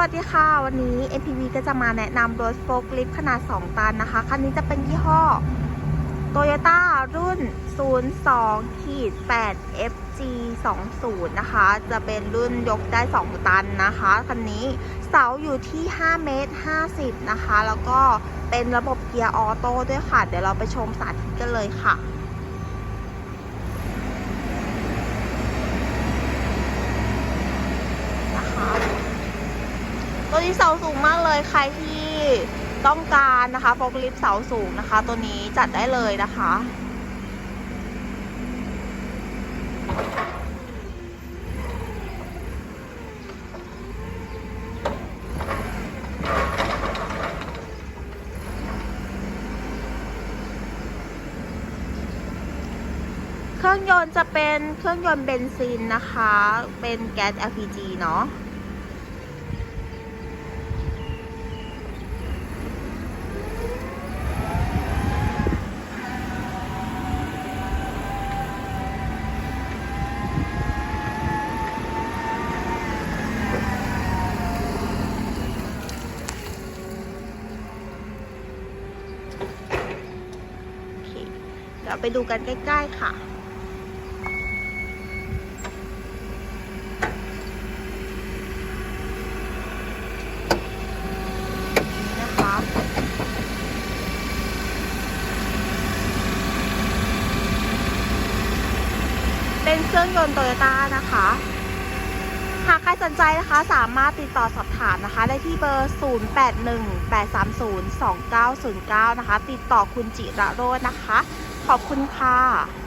วัสดีค่ะ วันนี้ MPV ก็จะมาแนะนำรถโฟล์คลิฟต์ขนาด 2 ตันนะคะ คันนี้จะเป็นยี่ห้อ Toyota รุ่น 02ขีด8 FG 20นะคะ จะเป็นรุ่นยกได้ 2 ตันนะคะ คันนี้เสาอยู่ที่ 5 เมตร 50 นะคะ แล้วก็เป็นระบบเกียร์ออโต้ด้วยค่ะ เดี๋ยวเราไปชมสาธิตกันเลยค่ะตัว นี้เสาสูงมากเลยใครที่ต้องการนะคะโฟกลิฟเสาสูงนะคะ ตัวนี้จัดได้เลยนะคะ เครื่องยนต์จะเป็นเครื่องยนต์เบนซินนะคะ เป็นแก๊ส LPG เนาะ โอเค เดี๋ยวไปดูกันใกล้ ๆ ค่ะนะคะเป็นเครื่องยนต์โตโยต้านะคะ หากใครสนใจนะคะสามารถติดต่อสอบถามนะคะ ได้ที่เบอร์ 0818302909 นะคะ ติดต่อคุณจิระโรจน์นะคะ ขอบคุณค่ะ